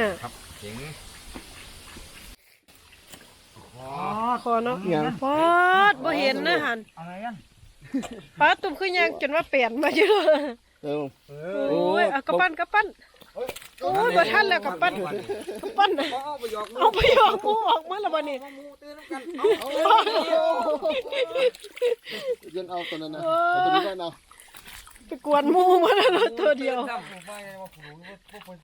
อ่าครับเจ๋งอ๋อคอเนาะยัง ปอดบ่เห็นนะหันอะไรกันป้าตุ่มคือยังจนว่าเปลี่ยนมาเยอะเออเอโอ้ยเอากระปั้นกระปั้นโอ้ยบ่ทันแล้วกระปั้นกระปั้นน่ะเอาไปหยอกเอาไปออกหมูออกมาแล้วบัดนี้มูตื่นน้ำกันเย็นเอาตัวนั้นนะเอาตัวนี้ได้นะไปกวนหมูมาแล้วตัวเดียวซ้ำผมว่าไงว่าผมรู้ว่าพวกคน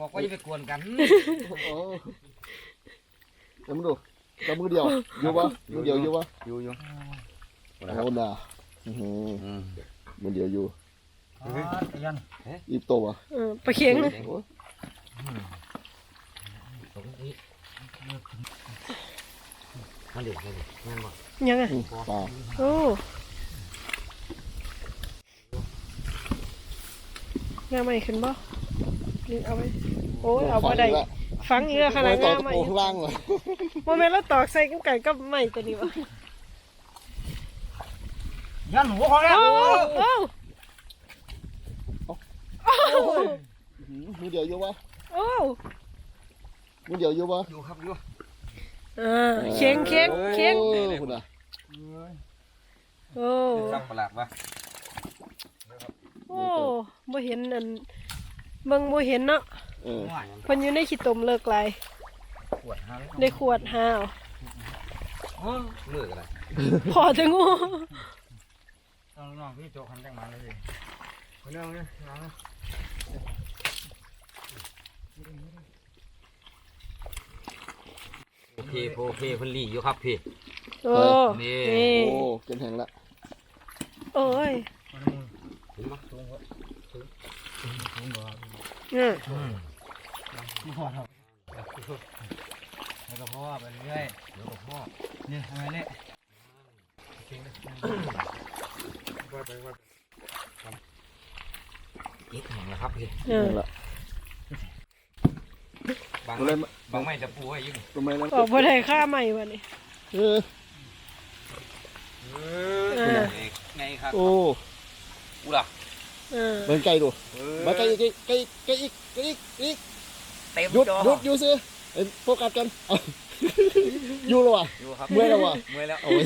บอกว่าจะไปกวนกันโอ้เดี๋ยวมึงดูจับมือเดียวอยู่ปะมือเดียวอยู่ปะอยู่อยู่เอาหน่าอื้อหือมือเดียวอยู่อ๋อไอ้ยันอีบโตวะเออปลาเข็งโอ้ยตรงนี้มาเด็กมาเด็กงานบอกยังไงอืมปลาโอ้งาใหม่ขึ้นบ่ นี่เอาไว้โอ้ยเอาบ่ได้ฟังอีกแล้วขนาดต่องาตะใหม่โพข้างล่างเลยบ่แม่นแล้วตอกใส่กันไก่กับใหม่ตัวนี้วะยันหัวคอแล้วโอ้โอ้อื้อหือมือเดียวอยู่ปะโอ้มือเดียวอยู่ปะอยู่ครับอยู่อ่าเข็งเข็งเข็งโอ้ยคุณอะโอ้ซ้ำประหลาดวะโอ้บ่เห็นอัน เบิ่งบ่เห็นเนาะเออเพิ่นอยู่ในขี้ตมเลิกลายปวดหางได้ขวดห้าวเลือกอะไรพอจะงูต้องน้องพี่โจคันจังมาเลยคนนึงเนี่ยโอเคโอเคเพิ่นรีอยู่ครับพี่ โอ้นี่นี่โอ้เกินแหงละโอ้ยคนมึงถึงมั้ยสูงกว่าสูงสูงกว่า อ่าไม่พอครับแล้วก็พ่อไปเรื่อยเดี๋ยวพ่อนี่ทำไมเนี่ยอีกหนึ่งแล้วครับพี่อ่านั่นละบางไมาบางไม่จะปูให้ยิ่งทำไมนั่นออกบ่ได้ค่าใหม่วะนี่เอออ่าไงครับโอ้กูล่ะ เบิ่งไกลดูมาไกลอีกไกลไกลอีกไกลอีกไกลอีกเต็มหยุดจอหยุดอยู่สิเอ้ยโฟกัสกันเอาอยู่แล้ววะ อยู่ครับเมื่อยแล้ววะ เมื่อยแล้วเอาไว้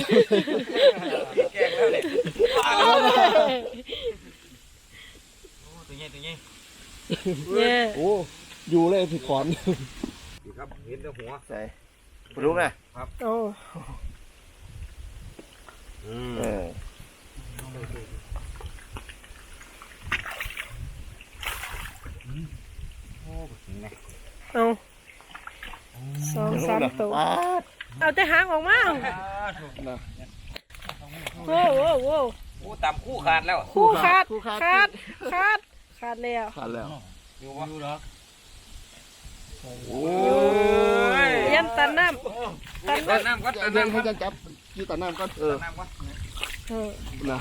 แกล้งแล้วเลยเอาเลยตัวใหญ่ตัวใหญ่เนี่ยโอ้อยู่เลยผิดขอนอยู่ครับเห็นแต่หัวใส่รู้ไงโอ้อืมเออโอ้เห็นไหม เอาสองสามตัวอ่าเอาแต่หางออกมานะโว้โว้โว้โอ้ตามคู่ขาดแล้วคู่ขาดคู่ขาดขาดขาดขาดแล้วขาดแล้วอยู่วะดูหรอโอ้ยยันตันน้ำตันตัน้ดน้ำก่อนตัดเดินน้ำก่ให้อนจังจับยี่ตัดน้ำก่อนเออตัดน้ำก่อนำเออนะ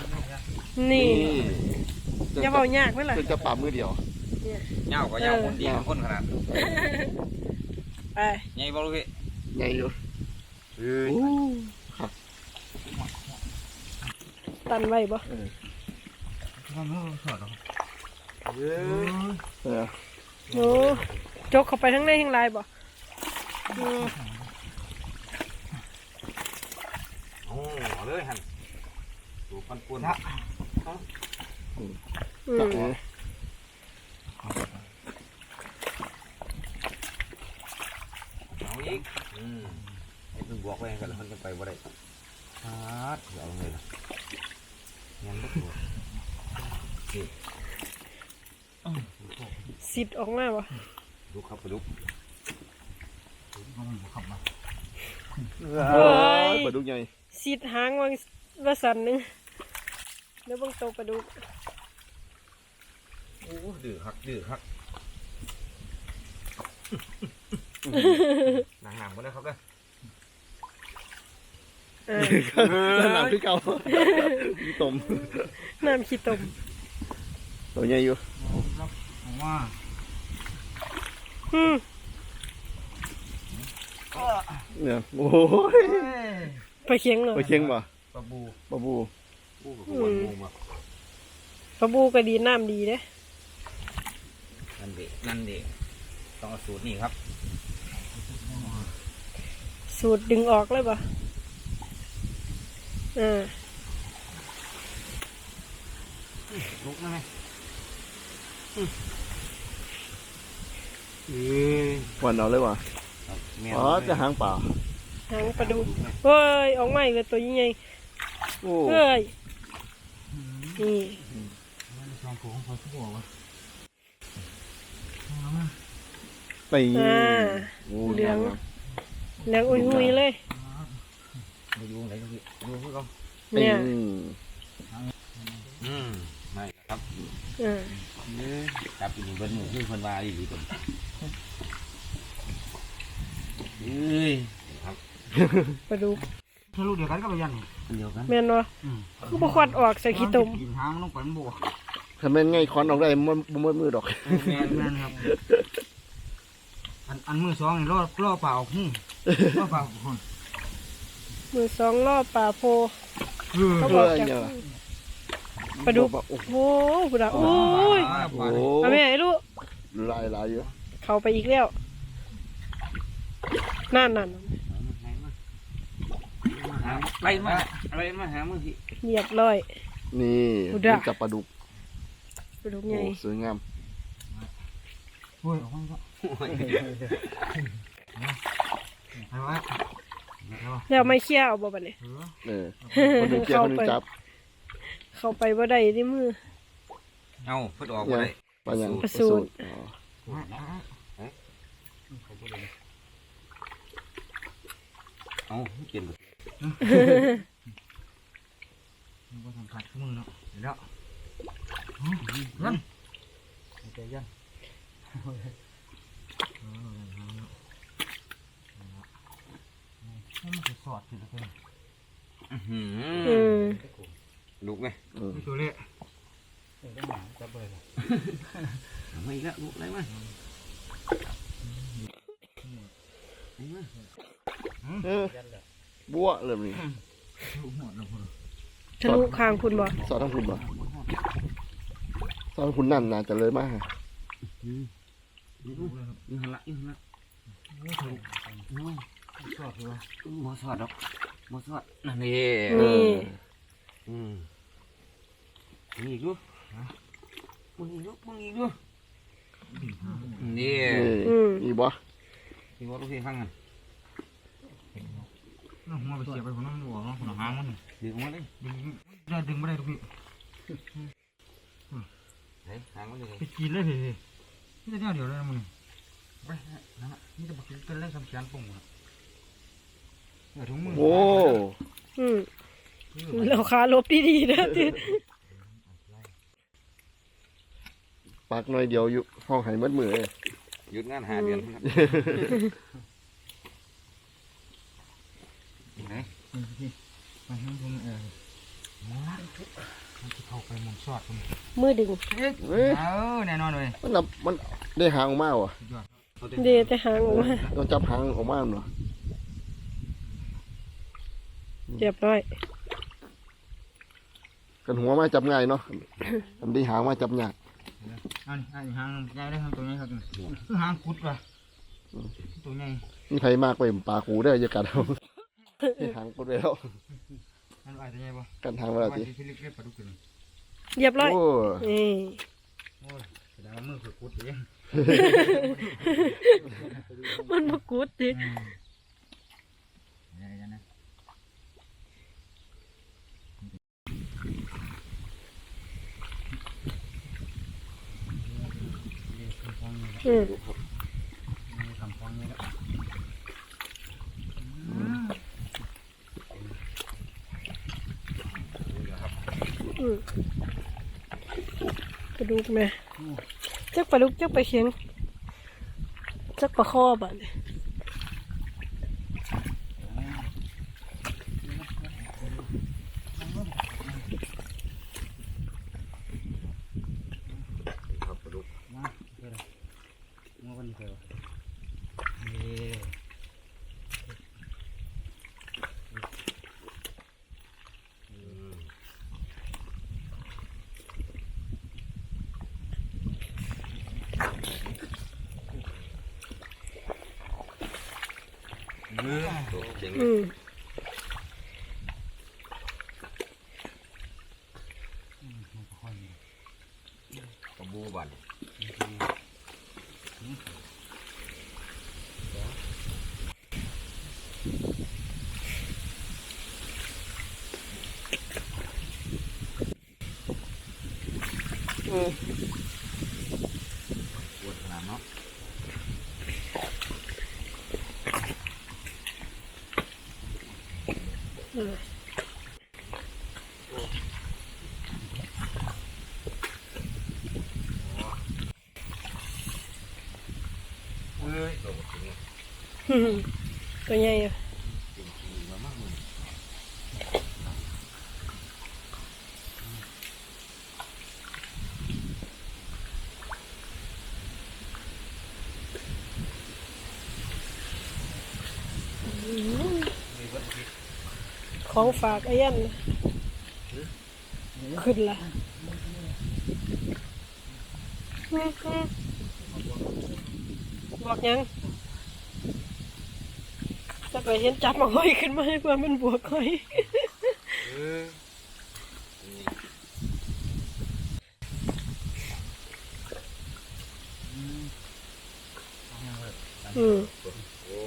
นี่นี่อย่าเบายากไว้ล่ะจะจะป่ามือเดียว เหงาก็เหงาคนดีกับคนขนาดไปใหญ่บ่ลูกพี่ใหญ่อยู่เอ้ยโอ้ตันไว้บ่มันไม่สดหรอเออโอ้จกเข้าไปทั้งในทั้งลายบ่อืมโอ้เลยหันดูปันป่วนอืจับม หัว เอาอีกอืมไอ้เพิ่งบอกไว้กันแล้วมันจะไป บ่ได้ฮาดเอาเลยล่ะงั้นบ่ถูกสิดออกมาบ่ดูครับไปดูมันขับมาเอ้ยปลาดุกใหญ่สิดหางวางว่าสันหนึงเดี๋ยวเบิ่งโตวปลาดุกโอ้ดื้อฮักดื้อฮักหนังหนังบ่ได้ครับเด้อ อ่าด้านหลังคือเก่าพี่ตมน้ำขี้ตมตัวใหญ่อยู่ผมว่าอืมเนี่ยโอ้ยไปเคียงหน่อยไปเชียงบ่ปลาบูปลาบูบูกับหัวงูมาปลาบูก็ดีน้ำดีเด้นั่นเด็นั่นเด็ต้องเอาสูตรนี่ครับ สูตรดึงออกเลยป่ะ อ่าลุกนะไหมวันเอาเลยว่ะครับแม่อ๋อจะหางเปล่าหางปลาดุกเฮ้ยออกมาอีกเลยตัวใหญ่โอ้ๆเฮ้ยนี่มันสองผูของเขาทุกหัววะไปอ่าโอ้เหลืองแรงอุ้ยหุยเลยดู อยู่ไหนดูสิดูพวกเขาเนี่ยอืมอืมไม่ครับอ่าจับอีกหนึ่งเบิ้ลมือคือคนว่าดีดีตัวเอ้ยครับปลาดุกทะลุเดียวกันก็ไปยันนี่อันเดียวกันแม่นวะคือบ่ควัดออกใส่ขี้ตุ่มกินหางมันต้องไปมันบวกถ้าแม่นไงคอนออกได้มันบ่มือมือดอก แม่นนั่นครับอันอันมือสองนี่ล่อล่อเปล่าหูล่อเปล่าคน มือสองรอบป่าโพเออเขาบอกจากเออปลาดุกโอ้โหโอ้โหพุดาโอ้ยโอ้เอาแม่ไอ้ลูกลายลายเยอะเข้าไปอีกแล้วนั่นนั่นไล่มาอะไรมาหามือพี่เรียบร้อย นี่ดูด่ะมันจับปลาดุกปลาดุกโอ้ใหญ่สวยงามโอ้ยออกมาก็ไปวะไปวะ แล้วไม่เคี่ยวเอาบ่บัดนี้ เออเออคนหนึงเกี่ยวคนหนึงจับเข้าไปบ่ได้ที่มือ เอาเพิ่นออกมาได้ปลาหยังปลาสูตรอ๋อเอาเปลี่ยนมันก็สัมผัสมือเนาะเดี๋ยวยันใจยัน มันจะสอดอยู่แล้วกันอืมลุกไหมอืมนี่ตัวเล็กได้หมาจับเลยเอามาอีกแล้วลุกอะไรมาเออบัวเริ่มนี่หมดแล้วพอทะลุคางคุณบ่สอดทั้งคุณบ่สอดทั้งคุณนั่นน่าจะเลยมากนี่หันละนี่หันละ สอดเลยหมอสอดดอกหมอสอดนั่นนี่นี่ อืมมึงอีกดูมึงอีกดูมึงอีกดูนี่อืม นี่บ่ที่ว่าลูกพี่ฟังกันน้องหัวไปเสียบไปคนนั้นหัวเนาะคนหางมันดึงออกมาเลยดึงได้ดึงไม่ได้ทุกพี่เฮ้ยหางมันเลยไปกินเลยพี่นี่จะเดียวเลยมึงไปนั่นนี่จะบักกินเลยสำคัญปุ่งอะ เออถุงมือโอ้อืมแล้วขาลบดีๆนะที่ปากหน่อยเดียวอยู่ห้องไห้มัดมือเลยหยุดงานหาเดือนครับไหนไปให้ผมเออมันจะเข้าไปมุมสอดผมมือดึงเอ้ยเออแน่นอนเลยมันนับมันได้หางออกมาว่ะเดแต่หางออกมาต้องจับหางออกมาเนาะ เรียบร้อย กันหัวมาจับง่ายเนาะอันที่หางมาจับยากอันอันหางใหญ่ได้ทำตัวนี้ครับคือหางคุดว่ะตัวใหญ่มีไผมมากไปปลาคูได้ออย่ากัดเอาให้หางก็ได้แล้วอันอาจจะใหญ่ป่ะกันทางเวลาทีที่เล็กๆปลาดุกกันเรียบร้อยโอ้นี่โอ้ยแสดงว่ามือคือคุดเองมันมากุดดิ อะไรกันนะ อืมทำฟองนี่แหละอืมปลาดุกแม่จักปลาดุกจักปลาเข็งจักปลาข้อบ่ะเนี่ย ครับปลาดุก มาเดี๋ยวมาวันนี้เถอะนี่ อ มื อตัวเจ๋งอืมกระบูบันอืม ปวดขนาดเนาะ อืม เอ้ยตัวเจ๋งอืมตัวใหญ่อะจริงจริงมามากเลยอืมของฝากไอ้ยันน่ะขึ้นละอืมอืม บอกยังจะไปเห็นจับมาห้อยขึ้นมาให้กว่ามันบวกห้อยเออนี่อืม โอ้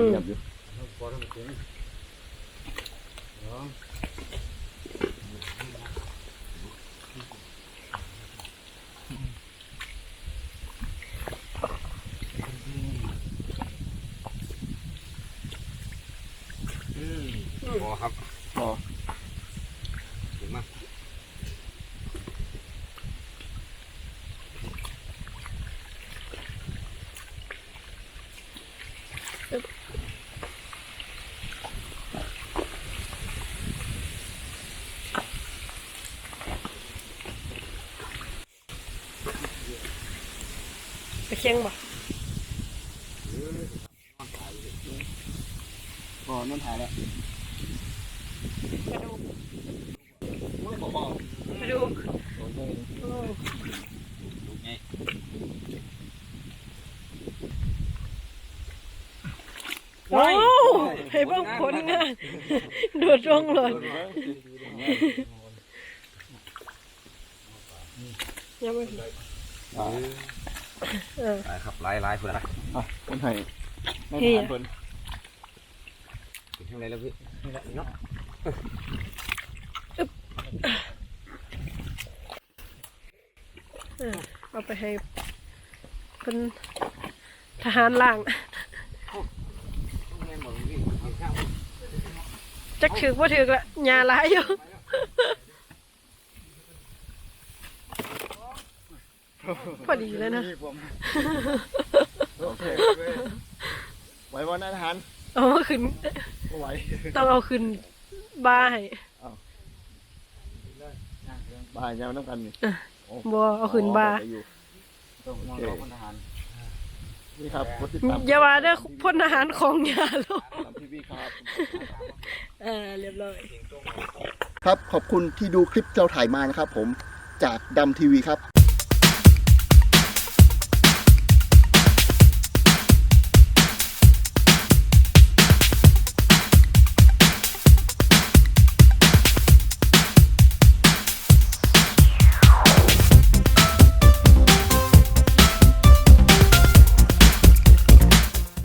ยับยับอยู่อืมพอครับ พอ เห็นไหมย ไปเคียงบ่พอนั่นถ่ายแล้วไปดูไม่พอพอไปดูโอเคโอ้ลูกไงว้าวให้เบิ่งผลงานโดดร่องเลยยังไม่อ่า เออ ลายครับลายลายเพื่อนละอะคนไทยไม่เฮียผ่านเพิ่นเป็นยังไงแล้วพี่นี่แหละเนาะเออเอาไปให้เป็นทหารล่างแม่บอกพี่เอาข้าวจักถือว่าถือละหยาหลายอยู่ พอดีเลยนะโอเคไว้วันนั้นทหารเอามาขึ้น ก็ไหวต้องเอาขึ้นบ้าให้บ่ายยาวน้ำกันนี่บ่เอาขึ้นบ้าอ๋ออยู่ต้องมองเราคนทหารนี่ครับกดติดตามอย่าว่าเด้อพลทหารของยาลูกตามทีวีครับ เออเรียบร้อย ครับขอบคุณที่ดูคลิปเราถ่ายมานะครับผมจากดำทีวีครับ